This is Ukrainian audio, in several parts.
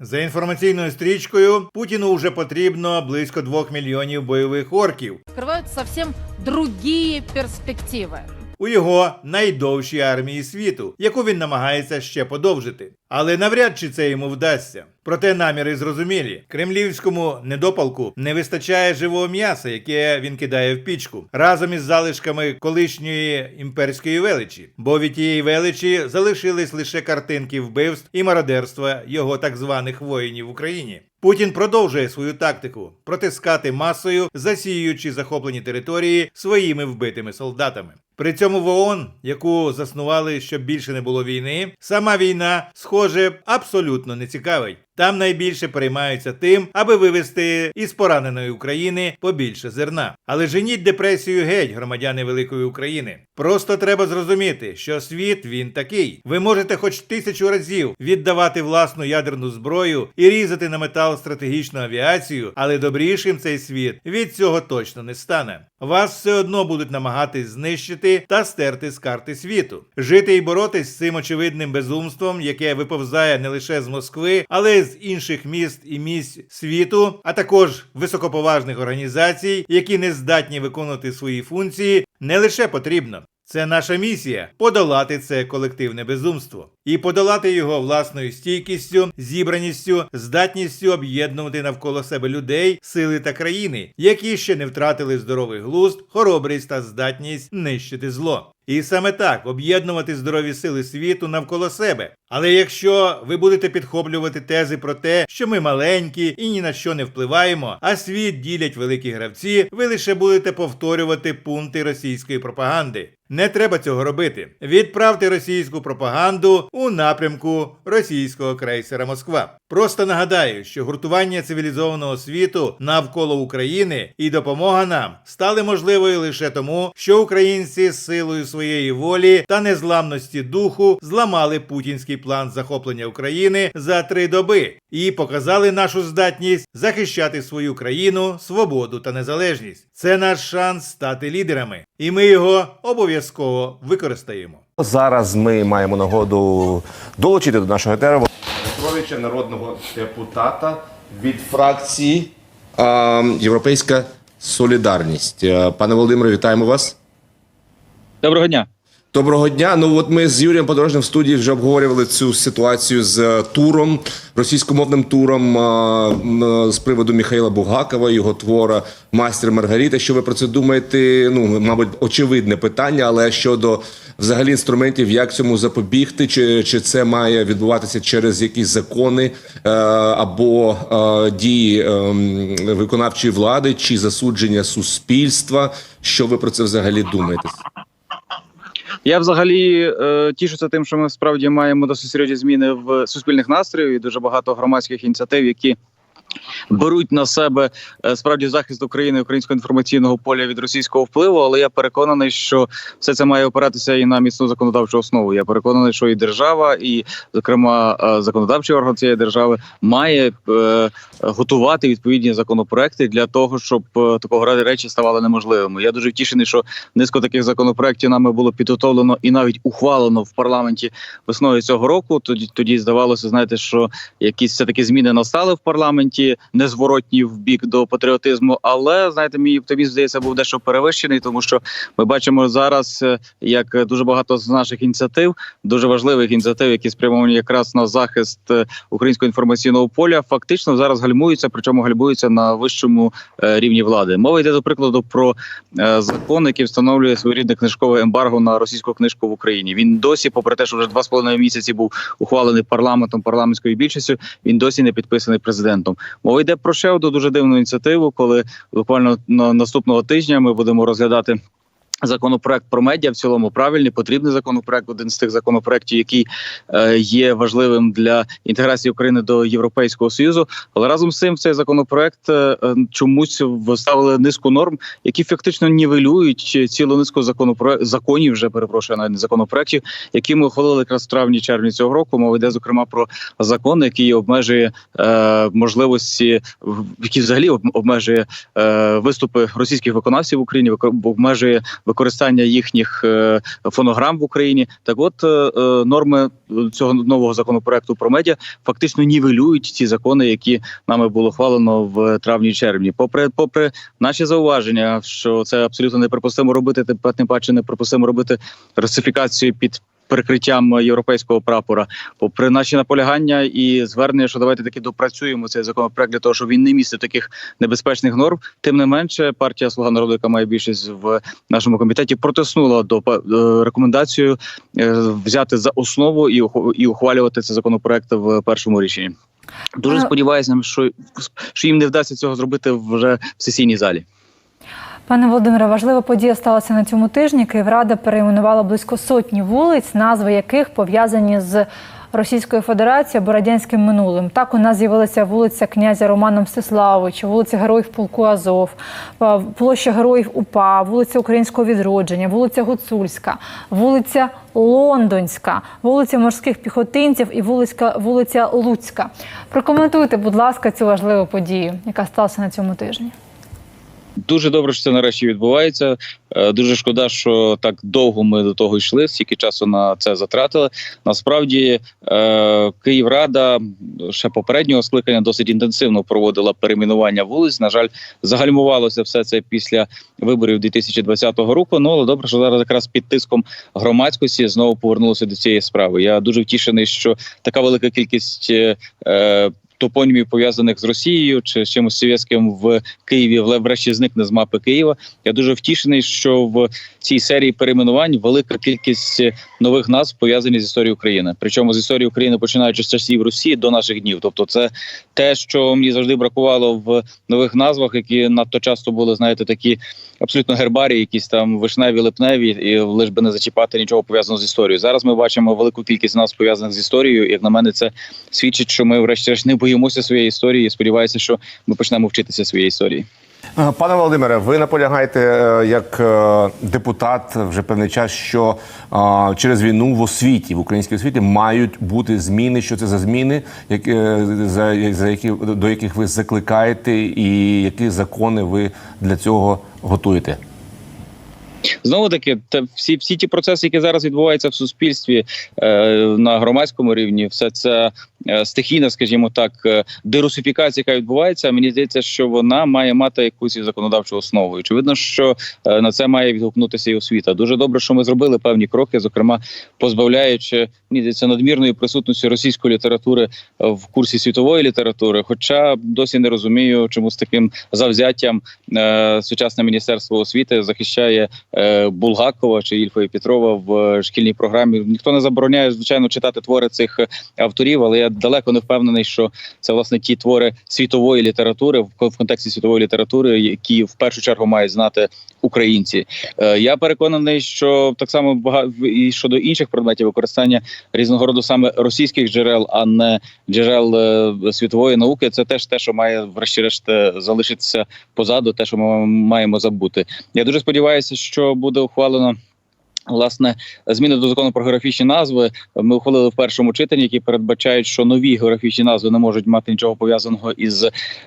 За інформаційною стрічкою Путіну вже потрібно близько 2 мільйонів бойових орків Открывают зовсім інші перспективы. У його найдовшій армії світу, яку він намагається ще подовжити. Але навряд чи це йому вдасться. Проте наміри зрозумілі. Кремлівському недопалку не вистачає живого м'яса, яке він кидає в пічку, разом із залишками колишньої імперської величі. Бо від тієї величі залишились лише картинки вбивств і мародерства його так званих воїнів в Україні. Путін продовжує свою тактику протискати масою, засіюючи захоплені території своїми вбитими солдатами. При цьому в ООН, яку заснували, щоб більше не було війни, сама війна, схоже, абсолютно не цікавить. Там найбільше переймаються тим, аби вивести із пораненої України побільше зерна. Але женіть депресію геть, громадяни Великої України. Просто треба зрозуміти, що світ він такий. Ви можете хоч тисячу разів віддавати власну ядерну зброю і різати на метал стратегічну авіацію, але добрішим цей світ від цього точно не стане. Вас все одно будуть намагатись знищити та стерти з карти світу. Жити і боротись з цим очевидним безумством, яке виповзає не лише з Москви, але й з інших міст і місць світу, а також високоповажних організацій, які не здатні виконувати свої функції, не лише потрібно. Це наша місія подолати це колективне безумство і подолати його власною стійкістю, зібраністю, здатністю об'єднувати навколо себе людей, сили та країни, які ще не втратили здоровий глузд, хоробрість та здатність нищити зло. І саме так об'єднувати здорові сили світу навколо себе. Але якщо ви будете підхоплювати тези про те, що ми маленькі і ні на що не впливаємо, а світ ділять великі гравці, ви лише будете повторювати пункти російської пропаганди. Не треба цього робити. Відправте російську пропаганду у напрямку російського крейсера Москва. Просто нагадаю, що гуртування цивілізованого світу навколо України і допомога нам стали можливою лише тому, що українці з силою своєї волі та незламності духу зламали путінський план захоплення України за три доби і показали нашу здатність захищати свою країну, свободу та незалежність. Це наш шанс стати лідерами, і ми його обов'язково використаємо. Зараз ми маємо нагоду долучити до нашого етеру Петровича, народного депутата від фракції е, Європейська Солідарність. Е, Пане Володимире, вітаємо вас. Доброго дня. Доброго дня. Ну от ми з Юрієм Подорожним в студії вже обговорювали цю ситуацію з е, туром, російськомовним туром е, з приводу Михайла Бугакова, його твора Мастер Маргарита. Що ви про це думаєте? Ну, мабуть, очевидне питання, але щодо взагалі інструментів, як цьому запобігти, чи, чи це має відбуватися через якісь закони е, або дії виконавчої влади, чи засудження суспільства? Що ви про це взагалі думаєте? Я взагалі е, тішуся тим, що ми справді маємо досить серйозні зміни в суспільних настроїв і дуже багато громадських ініціатив, які беруть на себе е, справді захист України українського інформаційного поля від російського впливу. Але я переконаний, що все це має опиратися і на міцну законодавчу основу. Я переконаний, що і держава, і зокрема е, законодавчий орган цієї держави має е, готувати відповідні законопроекти для того, щоб такого ради речі ставали неможливими. Я дуже втішений, що низку таких законопроектів нами було підготовлено і навіть ухвалено в парламенті весною цього року. Тоді тоді здавалося, знаєте, що якісь все таки зміни настали в парламенті, незворотні в бік до патріотизму. Але знаєте, мій оптимізм здається був дещо перевищений, тому що ми бачимо зараз, е, як дуже багато з наших ініціатив, дуже важливих ініціатив, які спрямовані якраз на захист е, українського інформаційного поля, фактично зараз гальмуються, причому гальмуються на вищому е, рівні влади. Мова йде до прикладу про закон, який встановлює своєрідне книжкове ембарго на російську книжку в Україні. Він досі, попри те, що вже два з половиною місяці був ухвалений парламентом парламентською більшістю, він досі не підписаний президентом. Мова йде про ще одну дуже дивну ініціативу, коли буквально на наступного тижня ми будемо розглядати. Законопроект про медіа в цілому правильний, потрібний законопроект. Один з тих законопроектів, який е, є важливим для інтеграції України до Європейського союзу. Але разом з цим цей законопроект е, е, чомусь вставили низку норм, які фактично нівелюють цілу низку законопроект законів. Вже перепрошую навіть не законопроектів, які ми ухвалили якраз в травні червні цього року. Мова йде зокрема про закон, який обмежує е, можливості, який взагалі об- обмежує е, виступи російських виконавців в Україні, обмежує використання їхніх е, фонограм в Україні. Так, от е, е, норми цього нового законопроекту про медіа фактично нівелюють ті закони, які нами було ухвалено в травні-червні. Попри попри наші зауваження, що це абсолютно неприпустимо робити, тим паче неприпустимо робити русифікацію під. Прикриттям європейського прапора, попри наші наполягання і звернення, що давайте таки допрацюємо цей законопроект для того, щоб він не містив таких небезпечних норм. Тим не менше, партія Слуга народу, яка має більшість в нашому комітеті, протиснула до е, рекомендацію е, взяти за основу і ухвалювати цей законопроект в першому рішенні. Дуже сподіваюся, що, що їм не вдасться цього зробити вже в сесійній залі. Пане Володимире, важлива подія сталася на цьому тижні. Київрада перейменувала близько сотні вулиць, назви яких пов'язані з Російською Федерацією або радянським минулим. Так у нас з'явилася вулиця князя Романа Мстиславовича, вулиця Героїв Полку Азов, площа Героїв УПА, вулиця Українського відродження, вулиця Гуцульська, вулиця Лондонська, вулиця морських піхотинців і вулиця, вулиця Луцька. Прокоментуйте, будь ласка, цю важливу подію, яка сталася на цьому тижні. Дуже добре, що це нарешті відбувається. Е, Дуже шкода, що так довго ми до того йшли, стільки часу на це затратили. Насправді е, Київрада ще попереднього скликання досить інтенсивно проводила перейменування вулиць. На жаль, загальмувалося все це після виборів 2020 року. Ну але добре, що зараз якраз під тиском громадськості знову повернулося до цієї справи. Я дуже втішений, що така велика кількість. Топонімів пов'язаних з Росією чи з чимось совєтським в Києві врешті зникне з мапи Києва. Я дуже втішений, що в цій серії перейменувань велика кількість нових назв пов'язані з історією України. Причому з історії України починаючи з часів Росії до наших днів. Тобто, це те, що мені завжди бракувало в нових назвах, які надто часто були, знаєте, такі абсолютно гербарі, якісь там вишневі, липневі, і лиш би не зачіпати нічого пов'язаного з історією. Зараз ми бачимо велику кількість назв пов'язаних з історією. Як на мене, це свідчить, що ми, врешті-решт, не боїмося своєї історії. Сподіваюся, що ми почнемо вчитися своєї історії. Е, Пане Володимире, ви наполягаєте е, як е, депутат вже певний час, що через війну в освіті, в українській освіті мають бути зміни. Що це за зміни, які, за, за які, до яких ви закликаєте, і які закони ви для цього готуєте? Знову таки, те всі, всі ті процеси, які зараз відбуваються в суспільстві е, на громадському рівні, все це е, стихійна, скажімо так, е, дерусифікація, яка відбувається. Мені здається, що вона має мати якусь законодавчу основу. Очевидно, що е, на це має відгукнутися і освіта. Дуже добре, що ми зробили певні кроки, зокрема позбавляючи мені здається, надмірної присутності російської літератури в курсі світової літератури. Хоча досі не розумію, чому з таким завзяттям е, сучасне міністерство освіти захищає е, Булгакова чи Ільфа Петрова в е, шкільній програмі. Ніхто не забороняє звичайно читати твори цих е, авторів, але я далеко не впевнений, що це власне ті твори світової літератури в контексті світової літератури, які в першу чергу мають знати українці. Е, Я переконаний, що так само і щодо інших предметів використання різного роду саме російських джерел, а не джерел світової науки. Це теж те, що має врешті-решт залишитися позаду, те, що ми маємо забути. Я дуже сподіваюся, що буде ухвалено. Власне, зміни до закону про географічні назви ми ухвалили в першому читанні, які передбачають, що нові географічні назви не можуть мати нічого пов'язаного із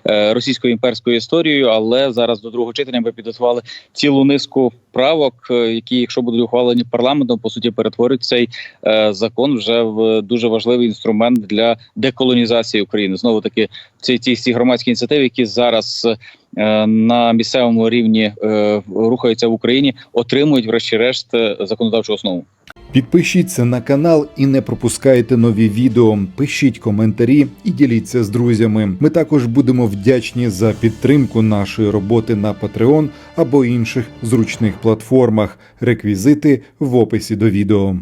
е, російською імперською історією. Але зараз до другого читання ми підготували цілу низку правок, е, які, якщо будуть ухвалені парламентом, по суті перетворять цей е, закон вже в дуже важливий інструмент для деколонізації України. Знову таки, ці ці всі громадські ініціативи, які зараз е, на місцевому рівні е, рухаються в Україні, отримують врешті-решт е, законодавчу основу. Підпишіться на канал і не пропускайте нові відео. Пишіть коментарі і діліться з друзями. Ми також будемо вдячні за підтримку нашої роботи на Patreon або інших зручних платформах. Реквізити в описі до відео.